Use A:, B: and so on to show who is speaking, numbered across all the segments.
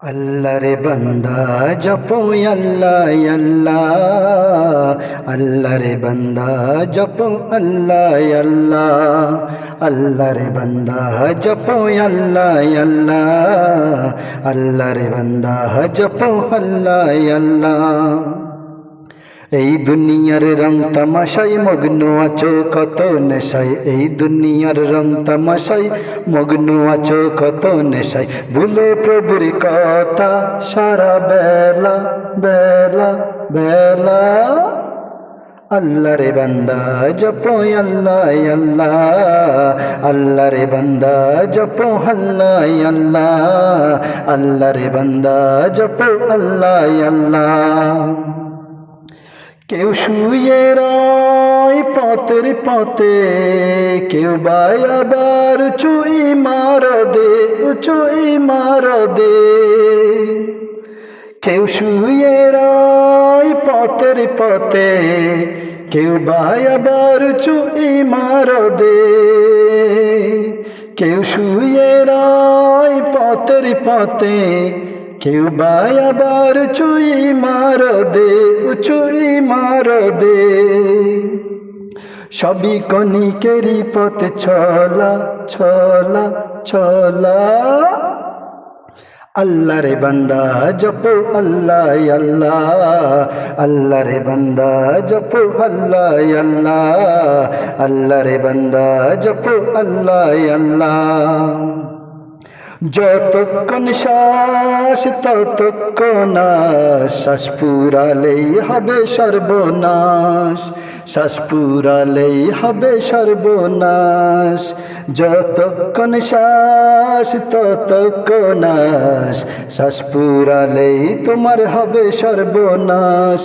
A: আল্লাহ রে বান্দা জপো আল্লাহ আল্লাহ আল্লাহ রে বান্দা জপো আল্লাহ আল্লাহ আল্লাহ রে বান্দা জপো আল্লাহ আল্লাহ আল্লাহ বান্দা জপো আল্লাহ আল্লাহ এই দুনিয়ার রং তামাশাই মগ্ন আছো, কত নেশাই এই দুনিয়ার রং তামাশাই মগ্ন আছো, কত নেশাই ভুলে প্রভুর কথা, সারা বেলা বেলা বেলা। আল্লাহ রে বান্দা, জপো আল্লাহ আল্লাহ। আল্লাহ রে বান্দা, জপো আল্লাহ আল্লাহ। আল্লাহ রে বান্দা, জপো আল্লাহ আল্লাহ। কেউ শুয়ে রয় পথের পথে, কেউ বাই আবার চুই মার দে চুই মার দে কেউ শুয়ে রয় পথের পথে, কেউ বাই আবার চুই মার দে কেউ শুয়ে রয় পথের পথে কেউ বাই আবার চুই মার দে, চুই মার দে। সবই কণিকেরই পথ ছলা ছলা ছলা। আল্লাহ রে বান্দা, জপো আল্লাহ আল্লাহ। আল্লাহ রে বান্দা, জপো আল্লাহ আল্লাহ। আল্লাহ রে বান্দা, জপো আল্লাহ আল্লাহ। যতক্ষণ শ্বাস ততক্ষণ শ্বাস পুরালেই হবে সর্বনাশ। শ্বাস পুরালেই হবে সর্বনাশ। যতক্ষণ শ্বাস ততক্ষণ শ্বাস পুরালেই তোমার হবে সর্বনাশ।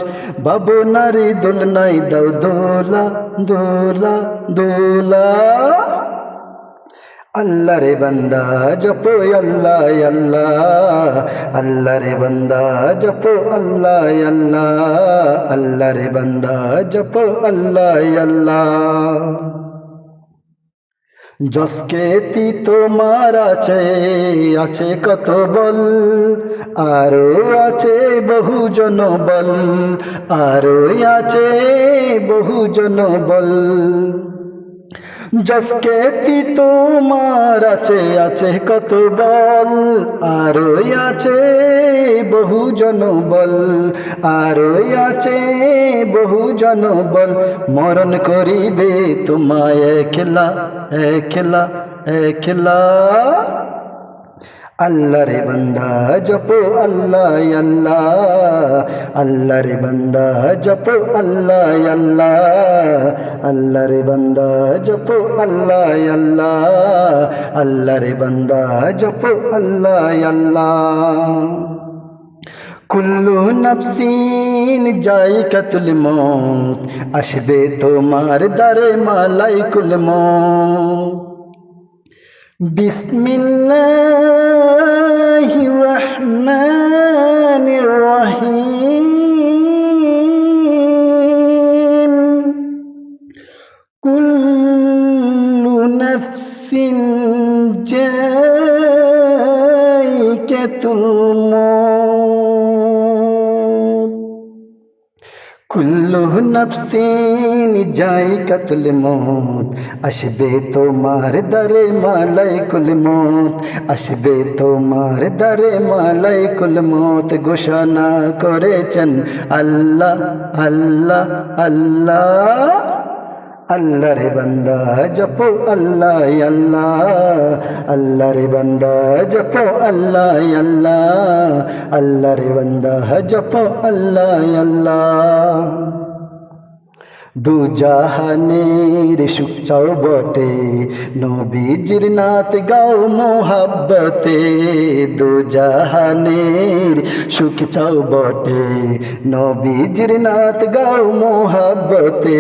A: বাবু নারী দোল নাই দাও দোলা দোলা দোলা। আল্লাহ রে বান্দা, জপো আল্লাহ আল্লাহ। আল্লাহ রে বান্দা, জপো আল্লাহ আল্লাহ। আল্লাহ রে বান্দা, জপো আল্লাহ আল্লাহ। জসকে তি তোমার আছে আছে কত বল? আরও আছে বহু জন বল, আরও আছে বহু জন বল। জসকে তি তোমার আছে আছে কত বল আর আছে বহু জনবল আর আছে বহু জনবল মরণ করিবে তোমায় একলা একলা একলা আল্লাহ রে বান্দা, জপো আল্লাহ আল্লাহ। আল্লাহ রে বান্দা, জপো আল্লাহ আল্লাহ। আল্লাহ রে বান্দা, জপো আল্লাহ আল্লাহ। আল্লাহ রে বান্দা, জপো আল্লাহ আল্লাহ। কুল্লু নফসিন যাই কতুল মৌত আসবে তোমার দারে মালাই কুল মৌত بسم الله الرحمن الرحيم كل نفس جائكة الموت কুল্লু নফসিন যাই কতল মত, আসবে তোমার দরে মালাই কুল মত, আসবে তোমার দরে মালাই কুল মত, ঘোষণা করেছেন আল্লাহ আল্লাহ আল্লাহ। আল্লাহ রে বান্দা, জপ আল্লাহ আল্লাহ। আল্লাহ রে বান্দা, জপ আল্লাহ আল্লাহ। আল্লাহ রে বান্দা, জপ আল্লাহ আল্লাহ। দু জাহানের সুখ চাও বটে, নবীজির নাত গাও মোহাব্বতে দু জাহানের সুখ চাও বটে, নবীজির নাত গাও মোহাব্বতে,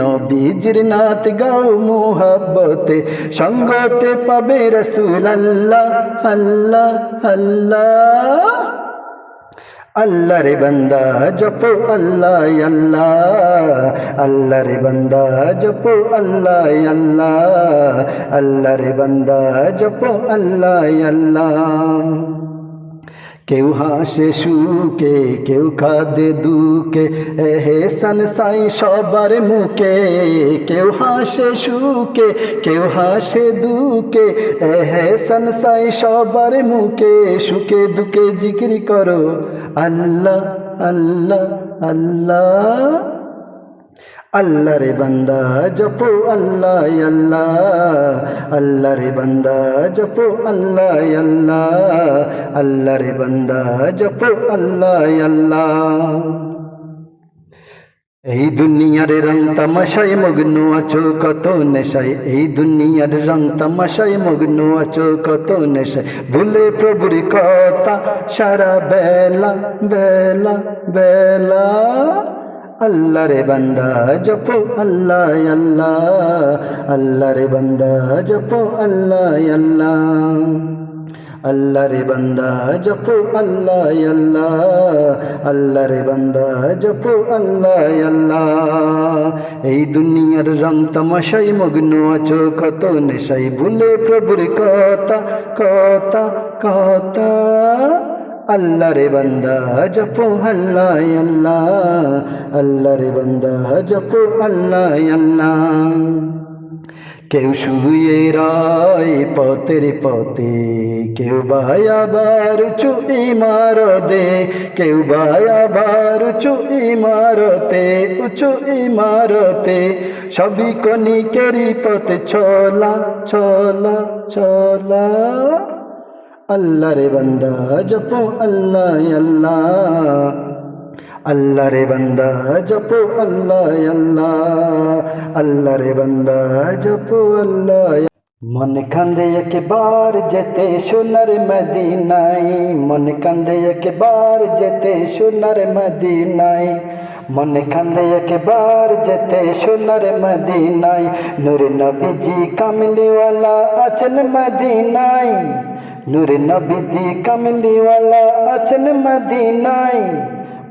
A: নবীজির নাত গাও মোহাব্বতে, সঙ্গতে পাবে রসুল আল্লাহ আল্লাহ আল্লাহ। আল্লাহ রে বান্দা, জপো আল্লাহ আল্লাহ। আল্লাহ রে বান্দা, জপো আল্লাহ আল্লাহ। আল্লাহ রে বান্দা, জপো আল্লাহ আল্লাহ। কেউ হাসে সুকে কেউ কাঁদে দুকে এহেসান সাই সবার মুখে। কেউ হাসে সুকে কেউ হাসে দুকে এহেসান সাই সবার মুখে। সুখে দুকে জিকির করো। আল্লাহ আল্লাহ আল্লাহ। আল্লাহ রে বান্দা, জপো আল্লাহ আল্লাহ। আল্লাহ রে বান্দা, জপো আল্লাহ আল্লাহ। আল্লাহ রে বান্দা, জপো আল্লাহ আল্লাহ। এই দুনিয়ার রং তামাশায় মগ্ন আছো, কত নেশায়। এই দুনিয়ার রং তামাশায় মগ্ন আছো, কত নেশায়। ভুলে প্রভুর কথা, সারা বেলা বেলা বেলা। আল্লাহ রে বান্দা, জপো আল্লাহ আল্লাহ। আল্লাহ রে বান্দা, জপো আল্লাহ আল্লাহ। আল্লাহ রে বান্দা, জপো আল্লাহ আল্লাহ। আল্লাহ রে বান্দা, জপো আল্লাহ আল্লাহ। এই দুনিয়ার রং তামাশাই মগ্ন আছো, কত নেশাই ভুলে প্রভুর কথা কথা কথা। আল্লাহ রে বান্দা, জপো আল্লাহ আল্লাহ। আল্লাহ রে বান্দা, জপো আল্লাহ আল্লাহ। কেউ শুয়ে রায় পথের পথে, কেউ বায়াবার উঁচু ইমারতে কেউ বায়াবার উঁচু ইমারতে উঁচু ইমারতে সবই কণিকেরই পথে চলা ছলা ছলা। আল্লাহ রে বান্দা, জপো আল্লাহ আল্লাহ। আল্লাহ রে বান্দা, জপো আল্লাহ আল্লাহ। আল্লাহ রে বান্দা, জপো আল্লাহ। মন কান্দে একবার যেতে সোনার মদিনাই মন কান্দে একবার যেতে সোনার মদিনাই মন কান্দে একবার যেতে সোনার মদিনাই নূর নবীজি কামলিওয়ালা আছেন মদিনাই নূর নবীজি কামলিওয়ালা আছেন মদিনাই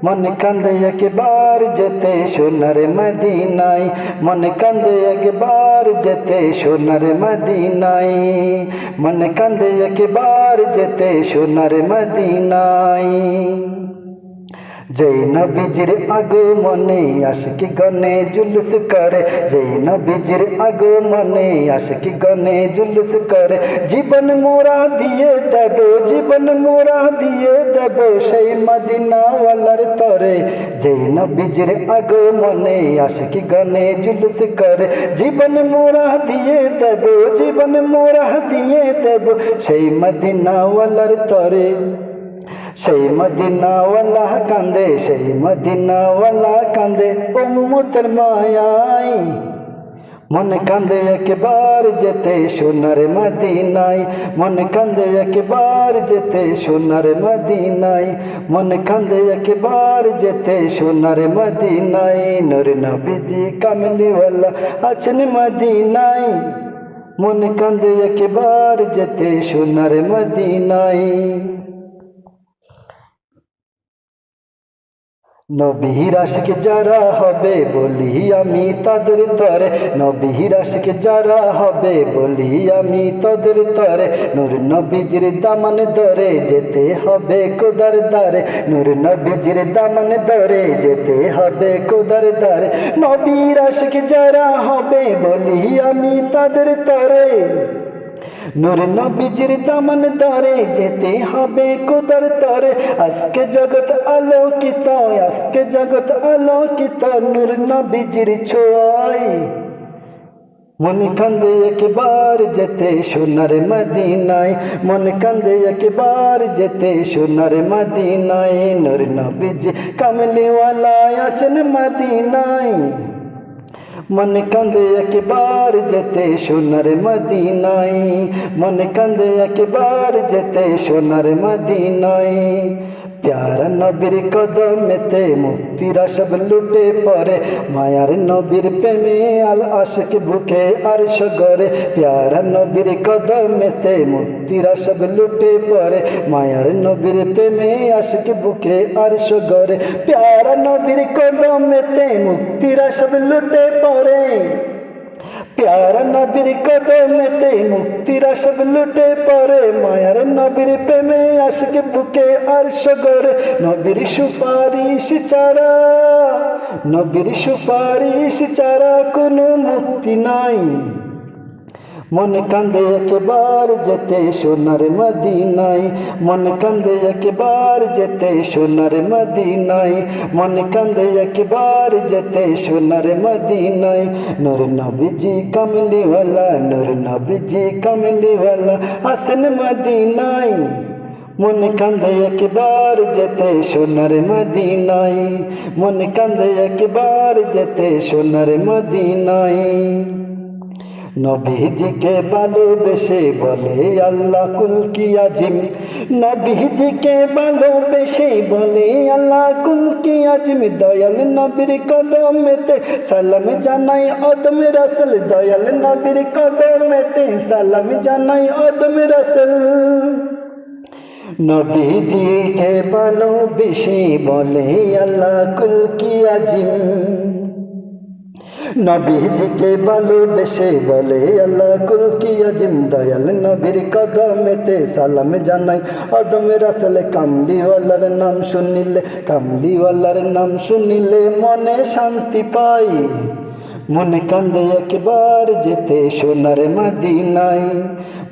A: মন কান্দে একবার যেতে সোনার মদিনাই মন কান্দে একবার যেতে সোনার মদিনাই মন কান্দে একবার যেতে সোনার মদিনাই যেই নবীজির আগমনে আশিকি গনে জুলুস করে, যেই নবীজির আগমনে আশিকি গনে জুলুস করে, জীবন মোরা দিয়ে দেব, জীবন মোরা দিয়ে দেব সেই মদিনাওয়ালার তরে। যেই নবীজির আগমনে আশিকি গনে জুলুস করে, জীবন মোরা দিয়ে দেব, জীবন মোরা দিয়ে দেব সেই মদিনাওয়ালার তরে। সেই মদিনাওয়ালা কান্দে, সেই মদিনাওয়ালা কান্দে ও উম্মতের মায়াই মন কান্দে একবার যেতে সোনার মদিনাই মন কান্দে একবার যেতে সোনার মদিনাই মন কান্দে একবার যেতে সোনার মদিনাই নূর নবীজি কামলিওয়ালা আছেন মদিনাই মন কান্দে একবার যেতে সোনার মদিনাই নবীর আশিক যারা হবে বলি আমি তাদের তরে। নবীর আশিক যারা হবে বলি আমি তাদের তরে। নূর নবীজির দামান ধরে যেতে হবে কোদার দ্বারে। নূর নবীজির দামান ধরে যেতে হবে কোদার দ্বারে। নবীর আশিক যারা হবে বলি আমি তাদের তরে। নূর নবীজির দামন দরে যেতে হবে কোদার তরে। আজকে জগৎ আলোকিত, আজকে জগৎ আলোকিত, নূর নবীজির ছোঁয়াই মন কান্দে একবার যেতে সোনার মদিনায়। মন কান্দে একবার যেতে সোনার মদিনায়। নূর নবীজি কামলিওয়ালা আছেন মদিনায়। মন কান্দে একবার যেতে সোনার মদিনাই মন কান্দে একবার যেতে সোনার মদিনাই প্যার নবীর কদমেতে মুক্তির সব লুটে পরে মায়ার নবীর প্রেমে আল আশিক বুকে আর সগরে প্যার নবীর কদমেতে মুক্তির সব লুটে পরে মায়ার নবীর প্রেমে আশিক বুকে আর সগরে প্যার নবীর কদমেতে মুক্তির সব লুটে পরে প্যারা নবীর কদমেতে মুক্তিরা সব লুটে পড়ে মায়ার নবীর প্রেমে আশকে বুকে আর সগরে নবীর সুপারিশ চারা নবীর সুপারিশ চারা কোনো মুক্তি নাই মন কান্দে একবার যেতে সোনার মদিনাই মন কান্দে একবার যেতে সোনার মদিনাই মন কান্দে একবার যেতে সোনার মদিনাই নূর নবীজি কমলিওয়ালা, নূর নবীজি কমলিওয়ালা আসেন মদিনাই মন কান্দে একবার যেতে সোনার মদিনাই মন কান্দে একবার যেতে সোনার মদিনাই নবীজিকে ভালোবেসে বলে, আল্লাহ কুল কি আজিম? নবীজিকে ভালোবেসে বলে, আল্লাহ কুল কি আজিম? দয়াল নবীর কদমেতে সালাম জানাই অদম রাসেল, দয়াল নবীর কদমেতে সালাম জানাই অদম রাসেল। নবীজিকে ভালোবেসে বলে, আল্লাহ কুল কি আজিম? নবীজিকে ভালোবেসে বলে আল্লাহ কুল কি আজিম, দয়াল নবীর কদমেতে সালাম জানাই। অদম রাসেল কামলিওয়ালার নাম শুনিলে, কামলিওয়ালার নাম শুনিলে মনে শান্তি পাই। মনে কান্দে একবার যেতে সোনার মদিনাই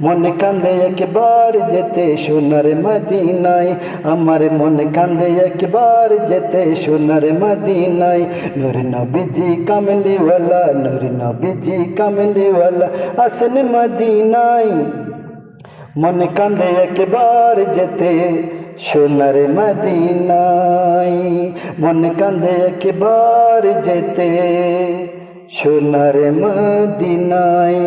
A: মনে কান্দে একবার যেতে সোনার মদিনাই আমার মনে কান্দে একবার যেতে সোনার মদিনাই নূর নবীজি কামলিওয়ালা, নূর নবীজি কামলিওয়ালা, আসেন মদিনাই মনে কান্দে একবার যেতে সোনার মদিনাই মনে কান্দে একবার যেতে সোনার মদিনাই